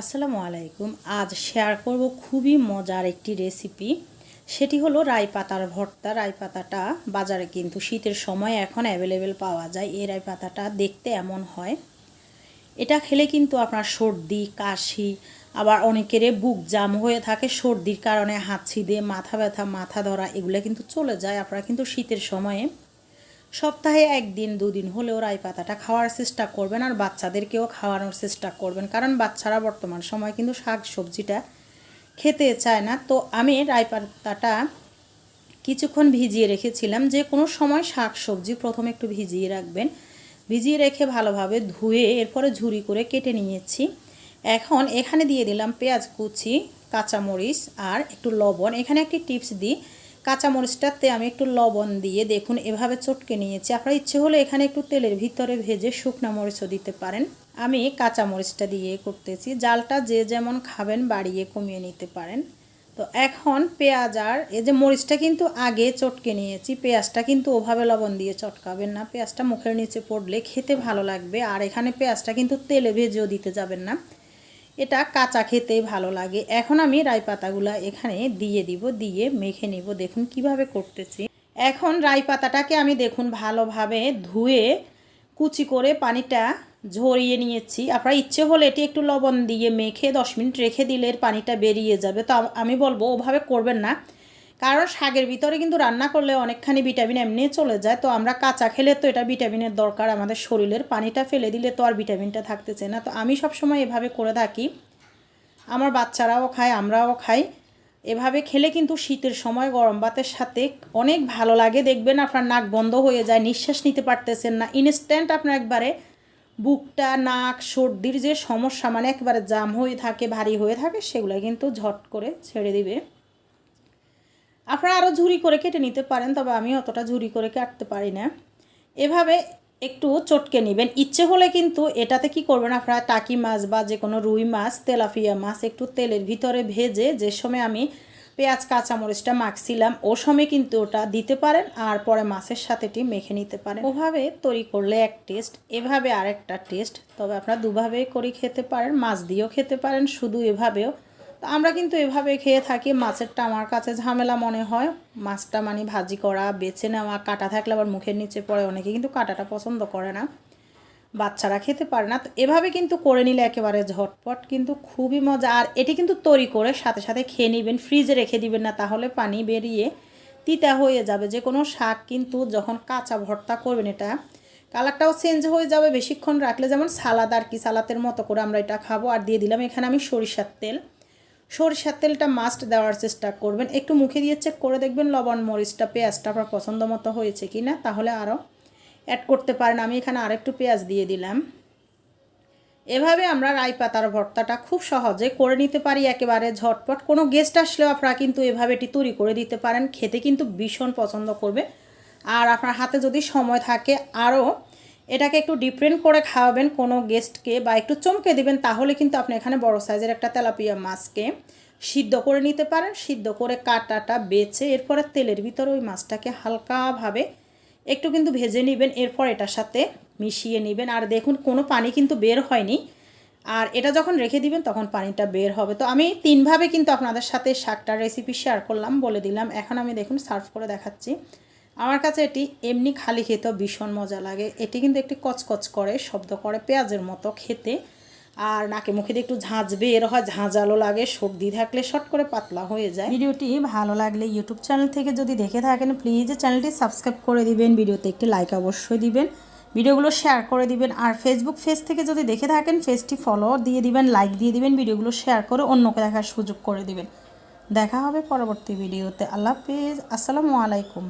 আসসালামু আলাইকুম। আজ শেয়ার করব খুবই মজার একটি রেসিপি সেটি হলো রাই পাতার ভর্তা। রাই পাতাটা বাজারে কিন্তু শীতের সময় এখন অ্যাভেলেবেল পাওয়া যায়। এই রাই পাতাটা দেখতে এমন হয়। এটা খেলে কিন্তু আপনার সর্দি, কাশি, আবার অনেকেরই বুক জাম হয়ে থাকে। সর্দির কারণে হাঁচি দিয়ে মাথা ব্যথা, মাথা ধরা, এগুলো কিন্তু চলে যায়। আপনারা কিন্তু শীতের সময়ে সপ্তাহে একদিন, দুদিন হলেও রাই পাতাটা খাওয়ার চেষ্টা করবেন আর বাচ্চাদেরকেও খাওয়ানোর চেষ্টা করবেন। কারণ বাচ্চারা বর্তমান সময় কিন্তু শাক সবজিটা খেতে চায় না। তো আমি রাই পাতাটা কিছুক্ষণ ভিজিয়ে রেখেছিলাম। যে কোনো সময় শাক সবজি প্রথমে একটু ভিজিয়ে রাখবেন। ভিজিয়ে রেখে ভালোভাবে ধুয়ে এরপরে ঝুরি করে কেটে নিয়েছি। এখন এখানে দিয়ে দিলাম পেঁয়াজ কুচি, কাঁচামরিচ আর একটু লবণ। এখানে একটি টিপস দিই কাঁচামরিচটাতে আমি একটু লবণ দিয়ে দেখুন এভাবে চটকে নিয়েছি। আপনার ইচ্ছে হলে এখানে একটু তেলের ভিতরে ভেজে শুকনা মরিচও দিতে পারেন। আমি কাঁচামরিচটা দিয়ে করতেছি। জালটা যে যেমন খাবেন বাড়িয়ে কমিয়ে নিতে পারেন। তো এখন পেঁয়াজ আর এই যে মরিচটা কিন্তু আগে চটকে নিয়েছি, পেঁয়াজটা কিন্তু ওভাবে লবণ দিয়ে চটকাবেন না। পেঁয়াজটা মুখের নিচে পড়লে খেতে ভালো লাগবে। আর এখানে পেঁয়াজটা কিন্তু তেলে ভেজেও দিতে যাবেন না। এটা কাঁচা খেতে ভালো লাগে। এখন আমি রাই পাতাগুলা এখানে দিয়ে দিব, দিয়ে মেখে নিব। দেখুন কীভাবে করতেছি। এখন রাই পাতাটাকে আমি দেখুন ভালোভাবে ধুয়ে কুচি করে পানিটা ঝরিয়ে নিয়েছি। আপনার ইচ্ছে হলে এটি একটু লবণ দিয়ে মেখে দশ মিনিট রেখে দিলে এর পানিটা বেরিয়ে যাবে। তো আমি বলব ওভাবে করবেন না। কারণ শাকের ভিতরে কিন্তু রান্না করলে অনেকখানি ভিটামিন এমনি চলে যায়, তো আমরা কাঁচা খেলে তো এটা ভিটামিনের দরকার, আমাদের শরীরের পানিটা ফেলে দিলে তো আর ভিটামিনটা থাকতেছে না। তো আমি সব সময় এভাবে করে থাকি, আমার বাচ্চারাও খায়, আমরাও খাই। এভাবে খেলে কিন্তু শীতের সময় গরম ভাতের সাথে অনেক ভালো লাগে, দেখবেন আপনার নাক বন্ধ হয়ে যায়, নিঃশ্বাস নিতে পারতেছেন না ইনস্ট্যান্ট আপনার একবারে বুকটা, নাক, সর্দির যে সমস্যা মানে একবারে জাম হয়ে থাকে, ভারী হয়ে থাকে, সেগুলো কিন্তু ঝট করে ছেড়ে দিবে। আপনারা আরও ঝুরি করে কেটে নিতে পারেন, তবে আমি অতটা ঝুরি করে কাটতে পারি না। এভাবে একটু চটকে নেবেন। ইচ্ছে হলে কিন্তু এটাতে কি করবেন আপনারা, টাকি মাছ বা যে কোনো রুই মাছ তেলাফিয়া মাছ একটু তেলের ভিতরে ভেজে যে সময় আমি পেঁয়াজ, কাঁচামরিচটা মাখছিলাম, ও সময় কিন্তু ওটা দিতে পারেন আর পরে মাছের সাথে এটি মেখে নিতে পারেন। ওভাবে তৈরি করলে এক টেস্ট, এভাবে আরেকটা টেস্ট, তবে আপনারা দুভাবে করে খেতে পারেন, মাছ দিয়েও খেতে পারেন, শুধু এভাবেও তো আমরা কিন্তু এভাবে খেয়ে থাকি। মাছেরটা আমার কাছে ঝামেলা মনে হয়। মাছটা মানে ভাজি করা, বেছে নেওয়া, কাটা থাকলে আবার মুখের নিচে পড়ে। অনেকে কিন্তু কাটাটা পছন্দ করে না। বাচ্চারা খেতে পারে না। তো এভাবে কিন্তু করে নিলে একেবারে ঝটপট, কিন্তু খুবই মজা। আর এটি কিন্তু তৈরি করে সাথে সাথে খেয়ে নেবেন, ফ্রিজে রেখে দিবেন না, তাহলে পানি বেরিয়ে তিতা হয়ে যাবে। যে কোনো শাক কিন্তু যখন কাঁচা ভর্তা করবেন এটা, কালারটাও চেঞ্জ হয়ে যাবে। বেশিক্ষণ রাখলে যেমন সালাদ আর কি, সালাতের মতো করে আমরা এটা খাব। আর দিয়ে দিলাম এখানে আমি সরিষার তেল। সরিষার তেলটা মাস্ট দেওয়ার চেষ্টা করবেন। একটু মুখে দিয়ে চেক করে দেখবেন লবণ মরিচটা, পেঁয়াজটা আপনার পছন্দ মতো হয়েছে কি না তাহলে আরও অ্যাড করতে পারেন। আমি এখানে আরেকটু পেঁয়াজ দিয়ে দিলাম। এভাবে আমরা রাই পাতার ভর্তাটা খুব সহজে করে নিতে পারি একেবারে ঝটপট। কোনো গেস্ট আসলেও আপনারা কিন্তু এভাবে এটি তৈরি করে দিতে পারেন। খেতে কিন্তু ভীষণ পছন্দ করবে। আর আপনার হাতে যদি সময় থাকে আরও এটাকে একটু ডিফারেন্ট করে খাওয়াবেন কোনো গেস্টকে বা একটু চমকে দিবেন, তাহলে কিন্তু আপনি এখানে বড় সাইজের একটা তেলাপিয়া মাছকে সিদ্ধ করে নিতে পারেন। সিদ্ধ করে কাটাটা বেছে এরপরে তেলের ভিতরে ওই মাছটাকে হালকাভাবে একটু কিন্তু ভেজে নেবেন, এরপর এটার সাথে মিশিয়ে নেবেন। আর দেখুন, কোনো পানি কিন্তু বের হয়নি। আর এটা যখন রেখে দিবেন, তখন পানিটা বের হবে। তো আমি তিনভাবে কিন্তু আপনাদের সাথে শাকটার রেসিপি শেয়ার করলাম, বলে দিলাম। এখন আমি দেখুন সার্ভ করে দেখাচ্ছি। আমার কাছে এটি এমনি খালি খেতেও ভীষণ মজা লাগে। এটি কিন্তু একটি কচকচ করে, শব্দ করে পেঁয়াজের মতো খেতে। আর নাকে মুখে একটু ঝাঁঝ বের হয়, ঝাঁঝালো লাগে, সর্দি থাকলে শর্ট করে পাতলা হয়ে যায়। ভিডিওটি ভালো লাগলে ইউটিউব চ্যানেল থেকে যদি দেখে থাকেন প্লিজ চ্যানেলটি সাবস্ক্রাইব করে দিবেন, ভিডিওতে একটি লাইক অবশ্যই দিবেন। ভিডিওগুলো শেয়ার করে দিবেন, আর ফেসবুক পেজ থেকে যদি দেখে থাকেন পেজটি ফলো দিয়ে দিবেন লাইক দিয়ে দিবেন, ভিডিওগুলো শেয়ার করে অন্যকে দেখার সুযোগ করে দিবেন। দেখা হবে পরবর্তী ভিডিওতে। আল্লাহ হাফিজ। আসসালামু আলাইকুম।